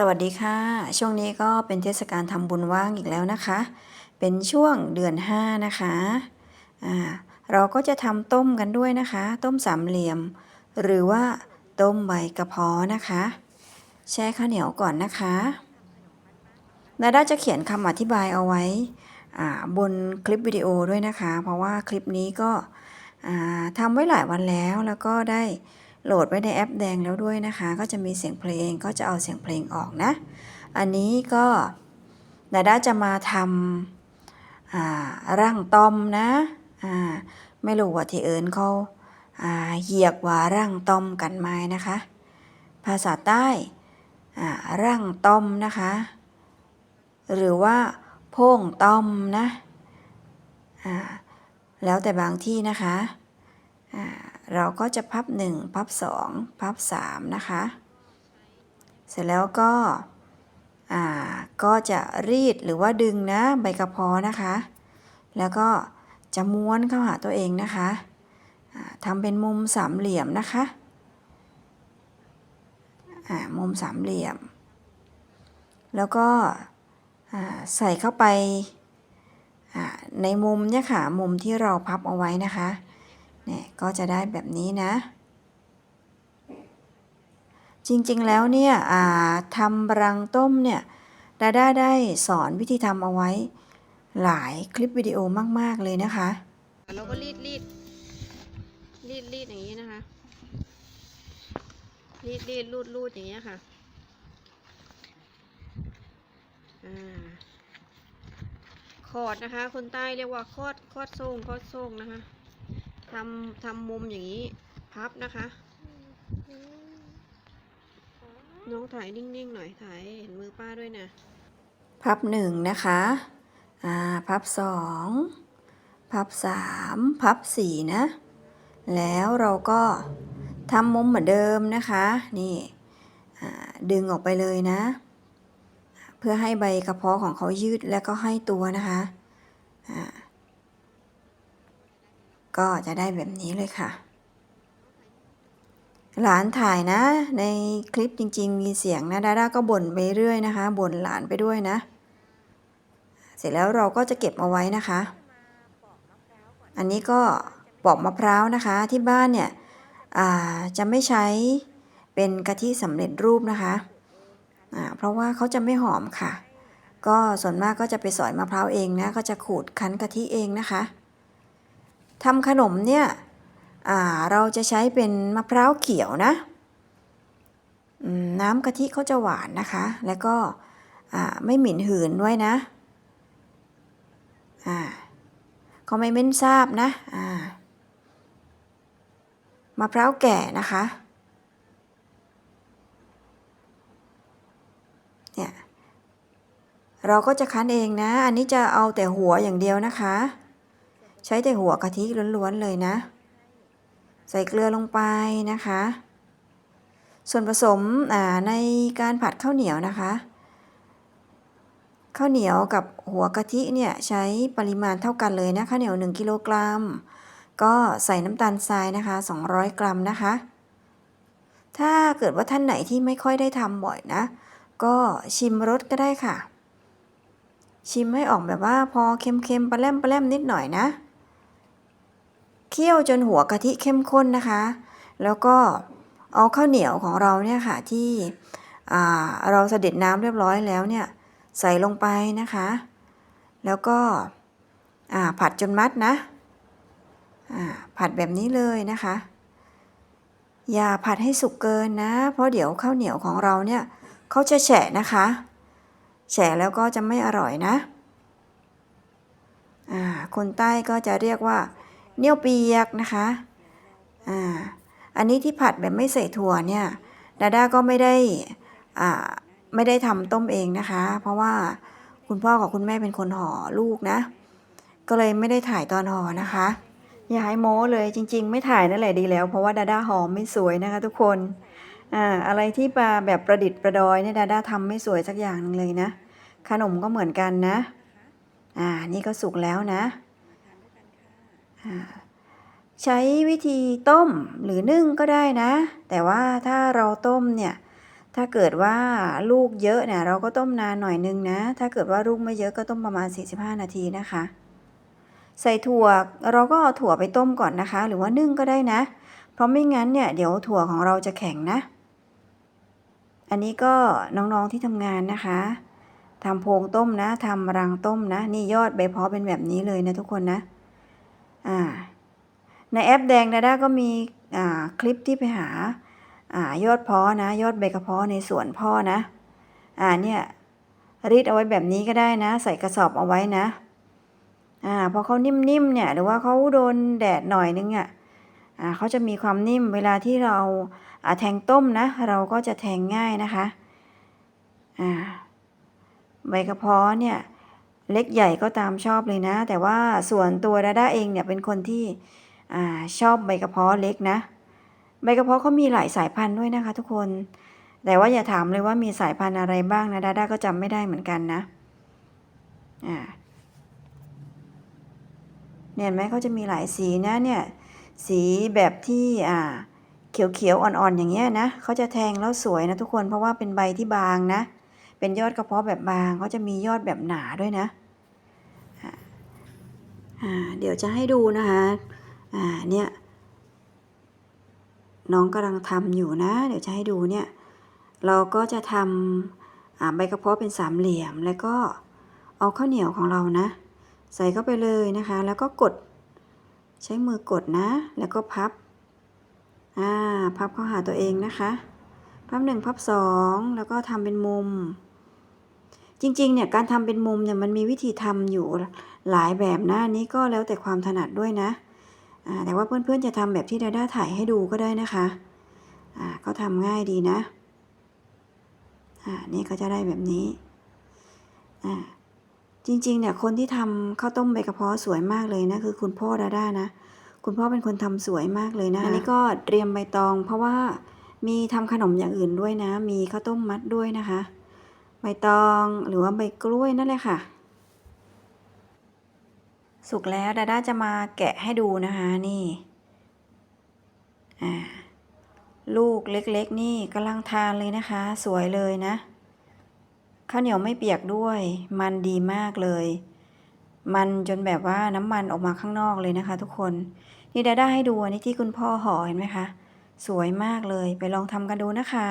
สวัสดีค่ะ ช่วงนี้ก็เป็นเทศกาลทำบุญว่างอีกแล้วนะคะ เป็นช่วงเดือน 5 นะคะอ่าเราก็จะทำต้มกันด้วยนะคะ ต้มสามเหลี่ยม หรือว่าต้มใบกระเพาะนะคะ แช่ข้าวเหนียวก่อนนะคะนาด้าจะเขียนคำอธิบายเอาไว้บนคลิปวิดีโอด้วยนะคะ เพราะว่าคลิปนี้ก็ทำไว้หลายวันแล้วแล้วก็ได้ โหลดไว้ในแอปแดงแล้วด้วยนะคะ ก็จะมีเสียงเพลงก็จะเอาเสียงเพลงออกนะ อันนี้ก็นาด้าจะมาทำร่างต้อมนะไม่รู้ว่าที่เอิญเขาาเหยียกว่าร่างต้อมกันไหมนะคะ ภาษาใต้ร่างต้อมนะคะ หรือว่าโพ่งต้อมนะแล้วแต่บางที่นะคะ เราก็จะพับ 1 พับ 2 พับ 3 นะคะ เสร็จแล้วก็อ่าก็จะรีดหรือว่าดึงนะใบกระเพาะนะคะ แล้วก็จะม้วนเข้าหาตัวเองนะคะทำเป็นมุมสามเหลี่ยมนะคะอ่ามุมสามเหลี่ยม แล้วก็อ่าใส่เข้าไปอ่าในมุมเนี่ยค่ะมุมที่เราพับเอาไว้นะคะ เนี่ยก็จะได้แบบนี้นะ จริงๆแล้วเนี่ยทำรังต้มเนี่ยดาด้าได้สอนวิธีทำเอาไว้ หลายคลิปวิดีโอมาก ๆ เลยนะคะ เราก็รีดรีดรีดรีดอย่างนี้นะคะ รีดรีดรูดรูดอย่างเงี้ค่ะอ่าคอร์ดนะคะ คนใต้เรียกว่าคอดคอดโซ่งคอดโซ่งนะคะ ทำทำมุมอย่างนี้ พับนะคะ น้องถ่ายนิ่งๆหน่อยถ่ายเห็นมือป้าด้วยนะพับหนึ่งนะคะอ่าพับสองพับสามพับสี่นะ แล้วเราก็ทำมุมเหมือนเดิมนะคะ นี่ดึงออกไปเลยนะ เพื่อให้ใบกระเพาะของเขายืดและก็ให้ตัวนะคะอ่า ก็จะได้แบบนี้เลยค่ะ หลานถ่ายนะ ในคลิปจริง ๆ มีเสียงนะดาด้าก็บ่นไปเรื่อยนะคะบ่นหลานไปด้วยนะ เสร็จแล้วเราก็จะเก็บเอาไว้นะคะ อันนี้ก็ปอกมะพร้าวนะคะที่บ้านเนี่ยจะไม่ใช้เป็นกะทิสำเร็จรูปนะคะอ่าเพราะว่าเขาจะไม่หอมค่ะ ก็ส่วนมากก็จะไปสอยมะพร้าวเองนะ ก็จะขูดคั้นกะทิเองนะคะ ทำขนมเนี่ยเราจะใช้เป็นมะพร้าวเขียวนะ น้ำกะทิเขาจะหวานนะคะ แล้วก็ไม่หมิ่นหืนด้วยนะอ่าเขาไม่เม้นทราบนะมะพร้าวแก่นะคะ เนี่ย เราก็จะคั้นเองนะ อันนี้จะเอาแต่หัวอย่างเดียวนะคะ ใช้แต่หัวกะทิล้วนๆเลยนะ ใส่เกลือลงไปนะคะ ส่วนผสมในการผัดข้าวเหนียวนะคะ ข้าวเหนียวกับหัวกะทิเนี่ยใช้ปริมาณเท่ากันเลยนะข้าวเหนียว 1 กิโลกรัม ก็ใส่น้ำตาลทรายนะคะ 200 กรัมนะคะ ถ้าเกิดว่าท่านไหนที่ไม่ค่อยได้ทำบ่อยนะ ก็ชิมรสก็ได้ค่ะชิมให้ออกแบบว่าพอเค็มๆปลาแรมปลาแรมนิดหน่อยนะ เคี่ยวจนหัวกะทิเข้มข้นนะคะ แล้วก็เอาข้าวเหนียวของเราเนี่ยค่ะที่เราเสด็จน้ำเรียบร้อยแล้วเนี่ยใส่ลงไปนะคะ แล้วก็ผัดจนมัดนะผัดแบบนี้เลยนะคะ อย่าผัดให้สุกเกินนะ เพราะเดี๋ยวข้าวเหนียวของเราเนี่ยเขาจะแฉะนะคะแฉะแล้วก็จะไม่อร่อยนะคนใต้ก็จะเรียกว่า เนี่ยวเปียกนะคะอ่าอันนี้ที่ผัดแบบไม่ใส่ถั่วเนี่ยดาด้าก็ไม่ได้อ่าไม่ได้ทำต้มเองนะคะ เพราะว่าคุณพ่อกับคุณแม่เป็นคนห่อลูกนะ ก็เลยไม่ได้ถ่ายตอนห่อนะคะอย่าให้โม้เลยจริง ๆ ไม่ถ่ายนั่นแหละดีแล้ว เพราะว่าดาด้าห่อไม่สวยนะคะทุกคนอ่าอะไรที่ปลาแบบประดิษฐ์ประดอยเนี่ยดาด้าทำไม่สวยสักอย่างนึงเลยนะ ขนมก็เหมือนกันนะ อ่านี่ก็สุกแล้วนะ ใช้วิธีต้มหรือนึ่งก็ได้นะ แต่ว่าถ้าเราต้มเนี่ย ถ้าเกิดว่าลูกเยอะเนี่ยเราก็ต้มนานหน่อยนึงนะ ถ้าเกิดว่าลูกไม่เยอะก็ต้มประมาณ 45 นาทีนะคะ ใส่ถั่วเราก็เอาถั่วไปต้มก่อนนะคะ หรือว่านึ่งก็ได้นะ เพราะไม่งั้นเนี่ยเดี๋ยวถั่วของเราจะแข็งนะ อันนี้ก็น้องๆที่ทำงานนะคะทำโพงต้มนะทำรังต้มนะ นี่ยอดใบเพาะเป็นแบบนี้เลยนะทุกคนนะ อ่าในแอปแดงดาด้าก็มีอ่าคลิปที่ไปหาอ่ายอดพาะนะ ยอดใบกระเพาะในสวนพ่อนะอ่าเนี่ยรีดเอาไว้แบบนี้ก็ได้นะ ใส่กระสอบเอาไว้นะอ่าพอเขานิ่มๆเนี่ยหรือว่าเขาโดนแดดหน่อยนึงอะอ่าเขาจะมีความนิ่มเวลาที่เราอ่าแทงต้มนะ เราก็จะแทงง่ายนะคะอ่าใบกระเพาะเนี่ย เล็กใหญ่ก็ตามชอบเลยนะ แต่ว่าส่วนตัวดาด้าเองเนี่ยเป็นคนที่อชอบใบกระเพาะเล็กนะ ใบกระเพาะเขามีหลายสายพันธุ์ด้วยนะคะ ทุกคน แต่ว่าอย่าถามเลยว่ามีสายพันธุ์อะไรบ้างนะดาด้าก็จำไม่ได้เหมือนกันนะอ่าเนี่ยไหมเขาจะมีหลายสีนะเนี่ยสีแบบที่อ่าเขียวๆอ่อนๆอย่างเงี้ยนะเขาจะแทงแล้วสวยนะทุกคนเพราะว่าเป็นใบที่บางนะ เป็นยอดกระเพาะแบบบางเขาจะมียอดแบบหนาด้วยนะอ่าเดี๋ยวจะให้ดูนะคะอ่าเนี่ยน้องกำลังทำอยู่นะ เดี๋ยวจะให้ดูเนี่ย เราก็จะทำอ่าใบกระเพาะเป็นสามเหลี่ยม แล้วก็เอาข้าวเหนียวของเรานะ ใส่เข้าไปเลยนะคะ แล้วก็กดใช้มือกดนะ แล้วก็พับ อ่า พับเข้าหาตัวเองนะคะ พับหนึ่งพับสองแล้วก็ทำเป็นมุม จริงๆเนี่ยการทำเป็นมุมเนี่ยมันมีวิธีทำอยู่หลายแบบนะอันนี้ก็แล้วแต่ความถนัดด้วยนะแต่ว่าเพื่อนๆจะทำแบบที่ดาด้าถ่ายให้ดูก็ได้นะคะก็ทำง่ายดีนะอ่านี่ก็จะได้แบบนี้อ่าจริงๆเนี่ยคนที่ทำข้าวต้มใบกระเพาะสวยมากเลยนะคือคุณพ่อดาด้านะคุณพ่อเป็นคนทำสวยมากเลยนะอันนี้ก็เตรียมใบตอง เพราะว่ามีทำขนมอย่างอื่นด้วยนะ มีข้าวต้มมัดด้วยนะคะ บตองหรือว่าใบกล้วยนั่นแหละค่ะ สุกแล้วดาด้าจะมาแกะให้ดูนะคะนี่ลูกเล็กๆ นี่กำลังทานเลยนะคะ สวยเลยนะ ข้าวเหนียวไม่เปียกด้วย มันดีมากเลย มันจนแบบว่าน้ำมันออกมาข้างนอกเลยนะคะ ทุกคน นี่ดาด้าให้ดูอันนี้ที่คุณพ่อห่อเห็นไหมคะ สวยมากเลยไปลองทำกันดูนะคะ